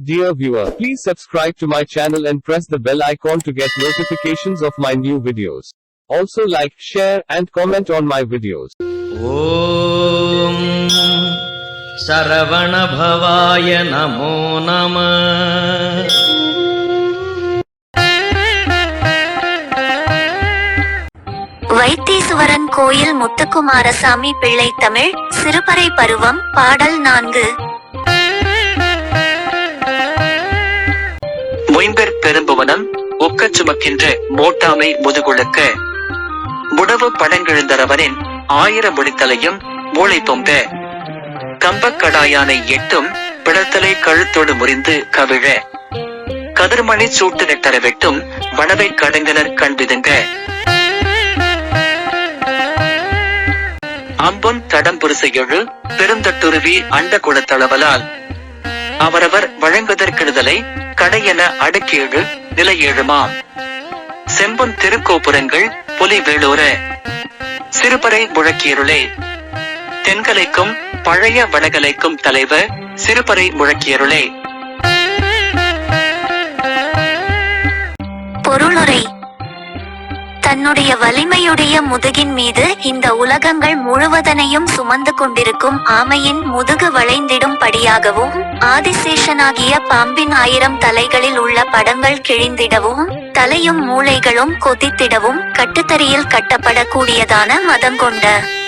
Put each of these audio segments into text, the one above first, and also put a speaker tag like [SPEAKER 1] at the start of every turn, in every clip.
[SPEAKER 1] Dear viewer, please subscribe to my channel and press the bell icon to get notifications of my new videos. Also like, share and comment on my videos.
[SPEAKER 2] Om saravana bhavaya namo
[SPEAKER 3] Vaitheeswaran கோயில் முத்துக்குமாரசாமி பிள்ளை தமிழ் சிறுபறை பருவம் பாடல் நான்கு
[SPEAKER 4] ஒக்கச் சுமக்கின்ற மோட்டாமை முதுகுழுக்க. முடவு படங்கெழுந்தரவனின் ஆயிரம் முடித்தலையும் மூளை பொங்க. கம்பக்கடாயானை எட்டும் பிளத்தலை கழுத்தோடு முறிந்து கவிழ. கதிர்மணி சூட்டு நெட்டர வெட்டும் வனவை கடங்கனர் கண்பிதுங்க அம்பும் தடம் புரிச எழு பெருந்தட்டுருவி அண்ட குளத்தளவலால் அவரவர் வழங்குதற்கெடுதலை கடையென அடக்கேழு நிலையேழுமாம் செம்பொன் திருக்கோபுரங்கள் புலி வேளூர சிறுபறை முழக்கியருளே தென்கலைக்கும் பழைய வடகலைக்கும் தலைவர் சிறுபறை முழக்கியருளே
[SPEAKER 3] பொருளுரை தன்னுடைய வலிமையுடைய முதுகின் மீது இந்த உலகங்கள் முழுவதனையும் சுமந்து கொண்டிருக்கும் ஆமையின் முதுகு வளைந்திடும் படியாகவும் ஆதிசேஷனாகிய பாம்பின் ஆயிரம் தலைகளில் உள்ள படங்கள் கிழிந்திடவும் தலையும் மூளைகளும் கொதித்திடவும் கட்டுத்தறியில் கட்டப்படக்கூடியதான மதங்கொண்ட கொண்ட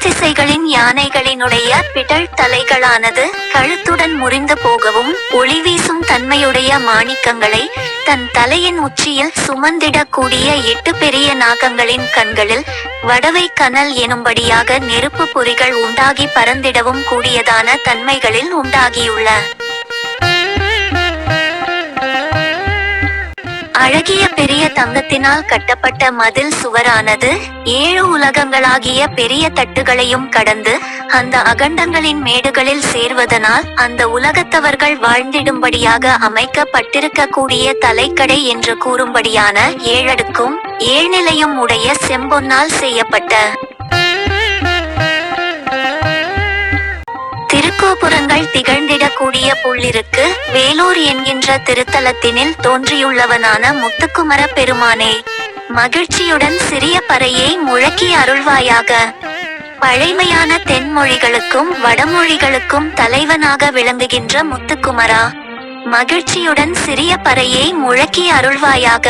[SPEAKER 3] திசைகளின் யானைகளினுடைய பிடல் தலைகளானது கழுத்துடன் முறிந்து போகவும் ஒளி வீசும் தன்மையுடைய மாணிக்கங்களை தன் தலையின் உச்சியில் சுமந்திடக்கூடிய எட்டு பெரிய நாகங்களின் கண்களில் வடவை கனல் எனும்படியாக நெருப்பு பொறிகள் உண்டாகி பறந்திடவும் கூடியதான தன்மைகளில் உண்டாகியுள்ள. அழகிய பெரிய தங்கத்தினால் கட்டப்பட்ட மதில் சுவரானது ஏழு உலகங்களாகிய பெரிய தட்டுகளையும் கடந்து அந்த அகண்டங்களின் மேடுகளில் சேர்வதனால் அந்த உலகத்தவர்கள் வாழ்ந்திடும்படியாக அமைக்கப்பட்டிருக்கக்கூடிய தலைக்கடை என்று கூறும்படியான ஏழடுக்கும் ஏழ்நிலையும் உடைய செம்பொன்னால் செய்யப்பட்ட. திருக்கோபுரங்கள் திகழ்ந்திடக்கூடிய புள்ளிருக்கு வேலூர் என்கின்ற திருத்தலத்தினில் தோன்றியுள்ளவனான முத்துக்குமர பெருமானே மகிழ்ச்சியுடன் சிறிய பறையை முழக்கி அருள்வாயாக. பழைமையான தென்மொழிகளுக்கும் வடமொழிகளுக்கும் தலைவனாக விளங்குகின்ற முத்துக்குமரா மகிழ்ச்சியுடன் சிறிய பறையை முழக்கி அருள்வாயாக.